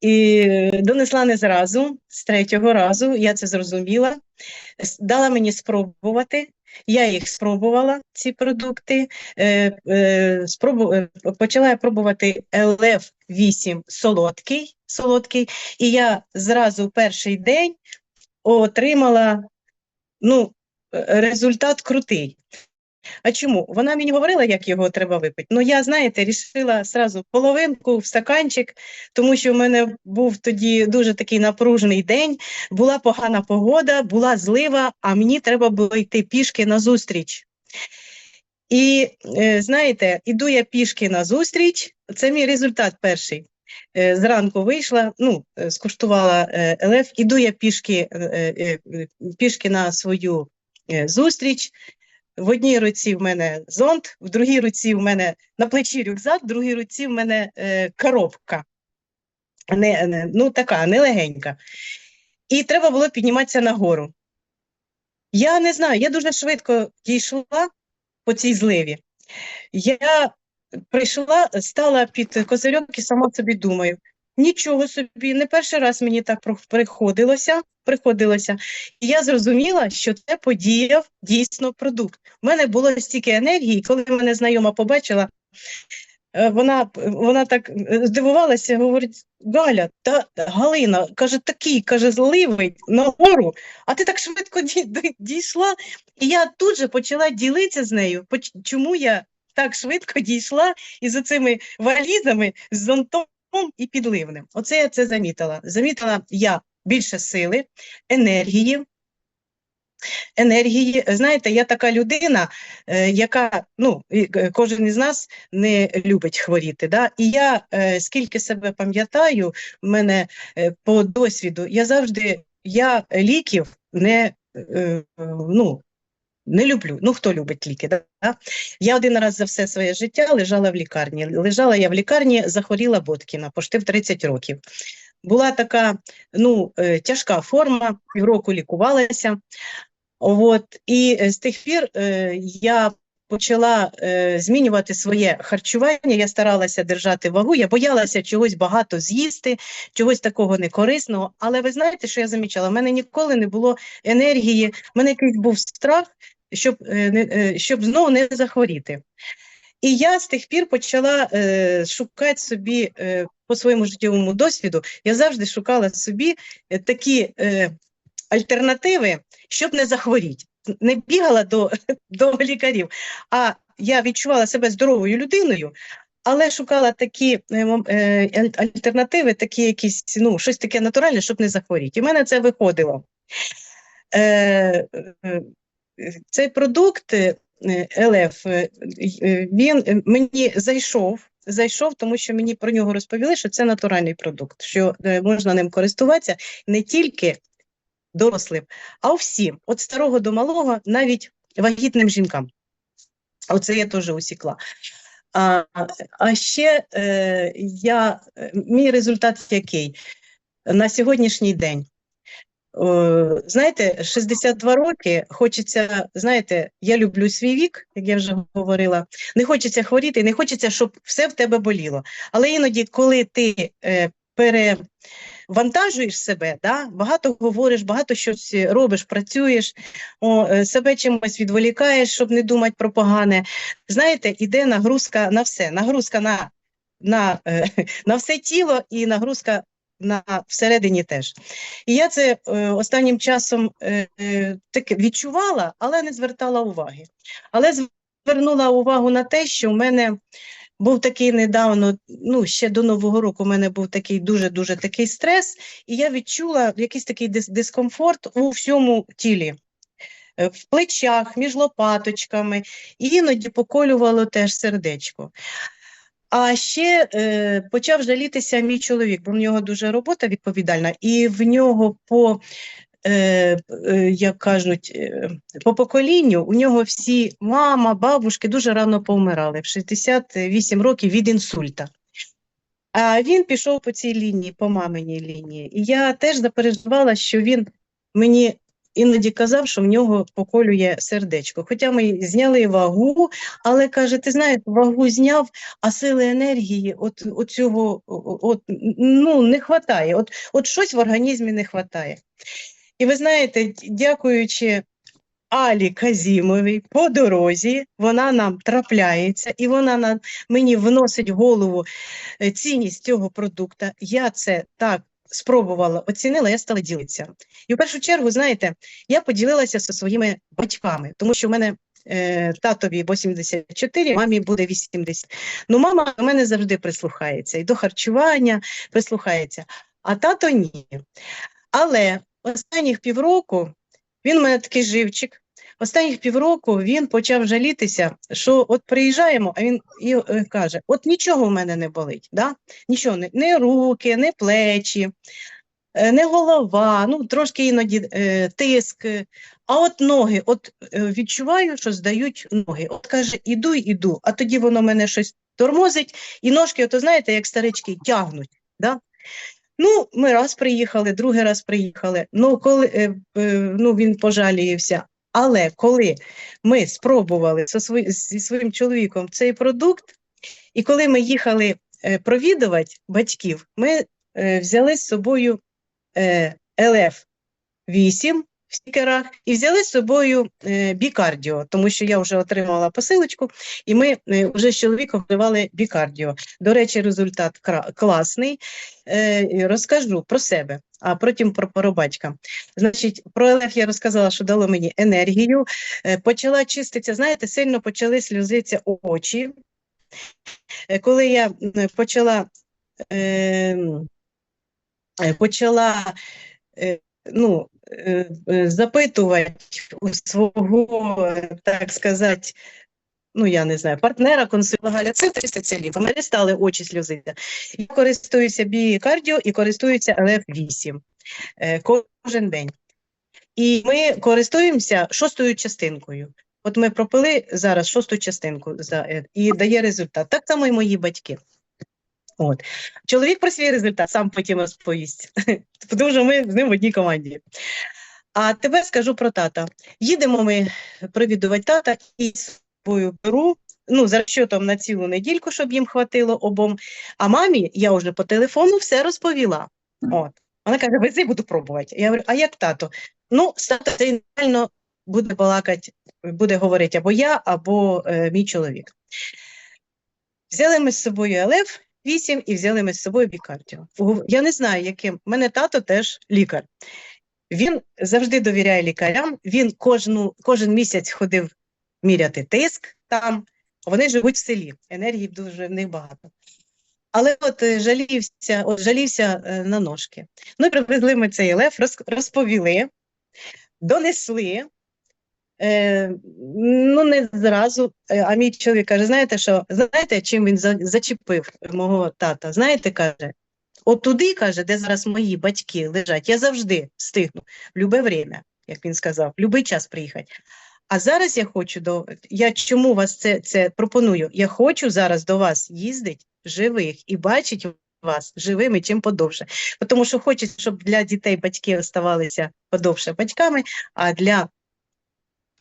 І донесла не зразу, з третього разу, я це зрозуміла. Дала мені спробувати. Я їх спробувала, ці продукти. Е, е, спробу, е, почала я пробувати LF 8 солодкий, солодкий, і я зразу перший день отримала ну, е, результат крутий. А чому? Вона мені говорила, як його треба випити. Ну, я, знаєте, рішила сразу половинку в стаканчик, тому що в мене був тоді дуже такий напружений день, була погана погода, була злива, а мені треба було йти пішки на зустріч. І е, знаєте, іду я пішки на зустріч, це мій результат перший. Е, Зранку вийшла, ну, е, скуштувала ЛФ, іду я пішки, пішки на свою зустріч. В одній руці в мене зонт, в другій руці в мене на плечі рюкзак, в другій руці в мене е, коробка. Не, не, ну, така, нелегенька. І треба було підніматися нагору. Я не знаю, я дуже швидко дійшла по цій зливі. Я прийшла, стала під козирьок і сама собі думаю, нічого собі, не перший раз мені так приходилося, приходилося. І я зрозуміла, що це подіяв дійсно продукт. У мене було стільки енергії, коли мене знайома побачила, е, вона, вона так е, здивувалася, говорить: Галя, та Галина, каже, такий, каже, зливий нагору, а ти так швидко ді- ді- дійшла. І я тут же почала ділитися з нею, чому я так швидко дійшла із цими валізами, з зонтом і підливним. Оце я це замітила. Замітила я більше сили, енергії. Енергії, знаєте, я така людина, е, яка ну е, кожен із нас не любить хворіти. Да? І я е, скільки себе пам'ятаю, в мене по досвіду, я завжди я ліків не ну, не люблю. Ну, хто любить ліки? Да? Я один раз за все своє життя лежала в лікарні. Лежала я в лікарні, захворіла Боткіна, пошти в 30 років. Була така ну, е, тяжка форма, півроку лікувалася. От, і е, з тих пір е, я почала змінювати своє харчування. Я старалася держати вагу. Я боялася чогось багато з'їсти, чогось такого некорисного. Але ви знаєте, що я замічала? У мене ніколи не було енергії, в мене якийсь був страх, щоб, щоб знову не захворіти. І я з тих пір почала е, шукати собі е, по своєму життєвому досвіду. Я завжди шукала собі е, такі е, альтернативи, щоб не захворіти. Не бігала до, до лікарів, а я відчувала себе здоровою людиною, але шукала такі е, е, альтернативи, такі якісь, ну, щось таке натуральне, щоб не захворіти. І в мене це виходило. Е, е, цей продукт ЛФ, е, він мені зайшов. Зайшов, тому що мені про нього розповіли, що це натуральний продукт, що е, можна ним користуватися не тільки дорослим, а всім, від старого до малого, навіть вагітним жінкам. Оце я теж усікла. А, а ще е, я, е, мій результат який? На сьогоднішній день. Знаєте, 62 роки хочеться, знаєте, я люблю свій вік, як я вже говорила. Не хочеться хворіти, не хочеться, щоб все в тебе боліло. Але іноді, коли ти е, перевантажуєш себе, да, багато говориш, багато щось робиш, працюєш, о, е, себе чимось відволікаєш, щоб не думати про погане. Знаєте, іде нагрузка на все, нагрузка на, на, е, на все тіло і нагрузка на всередині теж. І я це е, останнім часом е, е, таке відчувала, але не звертала уваги. Але звернула увагу на те, що в мене був такий недавно, ну ще до Нового року, у мене був такий дуже-дуже такий стрес, і я відчула якийсь такий дис- дискомфорт у всьому тілі. Е, В плечах, між лопаточками, і іноді поколювало теж сердечко. А ще е, почав жалітися мій чоловік, бо в нього дуже робота відповідальна, і в нього по, е, е, як кажуть, е, по поколінню у нього всі мама, бабушки дуже рано повмирали в 68 років від інсульта. А він пішов по цій лінії, по маминій лінії. І я теж запереживала, що він мені іноді казав, що в нього поколює сердечко. Хоча ми зняли вагу, але каже, ти знаєш, вагу зняв, а сили енергії от, от цього от, ну, не вистачає. От, от щось в організмі не вистачає. І ви знаєте, дякуючи Алі Казімовій по дорозі, вона нам трапляється, і вона нам, мені вносить в голову е, цінність цього продукту. Я це так спробувала, оцінила, я стала ділитися. І в першу чергу, знаєте, я поділилася зі своїми батьками, тому що в мене е, татові 84, мамі буде 80. Ну, мама до мене завжди прислухається і до харчування прислухається, а тато ні. Але останніх півроку він у мене такий живчик. Останніх півроку він почав жалітися, що от приїжджаємо, а він і е, каже: от нічого в мене не болить, да? нічого, не, не руки, не плечі, е, не голова, ну трошки іноді е, тиск. А от ноги, от е, відчуваю, що здають ноги. От каже, іду, іду, а тоді воно мене щось тормозить, і ножки, ото знаєте, як старички, тягнуть. Да? Ну, ми раз приїхали, другий раз приїхали. Ну, коли ну, він пожаліївся. Але коли ми спробували зі, свої, зі своїм чоловіком цей продукт, і коли ми їхали е, провідувати батьків, ми е, взяли з собою е, ЛФ-8 в стікерах і взяли з собою бікардіо, тому що я вже отримала посилочку, і ми вже з чоловіком вживали бікардіо. До речі, результат класний. Розкажу про себе, а потім про, про. Значить, про ЛФ я розказала, що дало мені енергію. Е, почала чиститися, знаєте, сильно почали сльозитися очі. Е, коли я почала, е, почала е, ну, е, е, запитувати у свого, так сказати, ну я не знаю, партнера, консультанта Галя, це 300 целів. У мене стали очі сльозити. Я користуюся біокардіо і користуюся ЛФ-8 е, кожен день. І ми користуємося шостою частинкою. От ми пропили зараз шосту частинку за, е, і дає результат. Так само і мої батьки. От. Чоловік про свій результат сам потім розповість, тому що ми з ним в одній команді. А тепер скажу про тата. Їдемо ми провідувати тата і беру, ну, за розчотом на цілу недільку, щоб їм хватило обом. А мамі я вже по телефону все розповіла. От. Вона каже, вези, буду пробувати. Я говорю, а як тато? Ну, тато це реально буде балакати, буде говорити або я, або е, мій чоловік. Взяли ми з собою ЛФ 8 і взяли ми з собою бікардіо. Я не знаю, яким. У мене тато теж лікар. Він завжди довіряє лікарям. Він кожну, кожен місяць ходив міряти тиск там. Вони живуть в селі, енергії дуже в них багато. Але от е, жалівся, от жалівся е, на ножки. Ну привезли ми цей лев, роз, розповіли, донесли. Е, ну, не зразу. Е, А мій чоловік каже: знаєте що, знаєте, чим він за- зачепив мого тата? Знаєте, каже, от туди, каже, де зараз мої батьки лежать, я завжди встигну в любе время, як він сказав, в будь-який час приїхати. А зараз я хочу до я чому вас це, це пропоную? Я хочу зараз до вас їздити живих і бачити вас живими чим подовше. Тому що хочеться, щоб для дітей батьки оставалися подовше батьками, а для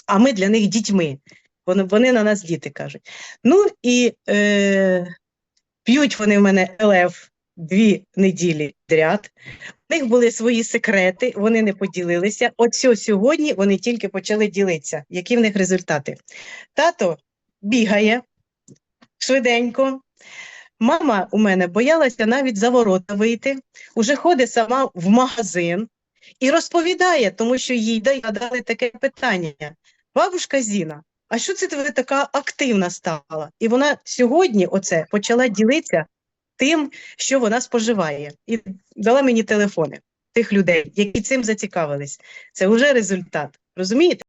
а ми для них дітьми. Вони, вони на нас діти кажуть. Ну і е, п'ють вони в мене ЛФ дві неділі підряд. У них були свої секрети, вони не поділилися. От сьо- сьогодні вони тільки почали ділитися, які в них результати. Тато бігає швиденько. Мама у мене боялася навіть за ворота вийти, уже ходить сама в магазин і розповідає, тому що їй да- дали таке питання. Бабушка Зіна, а що це ви така активна стала? І вона сьогодні оце почала ділитися тим, що вона споживає, і дала мені телефони тих людей, які цим зацікавились. Це вже результат. Розумієте?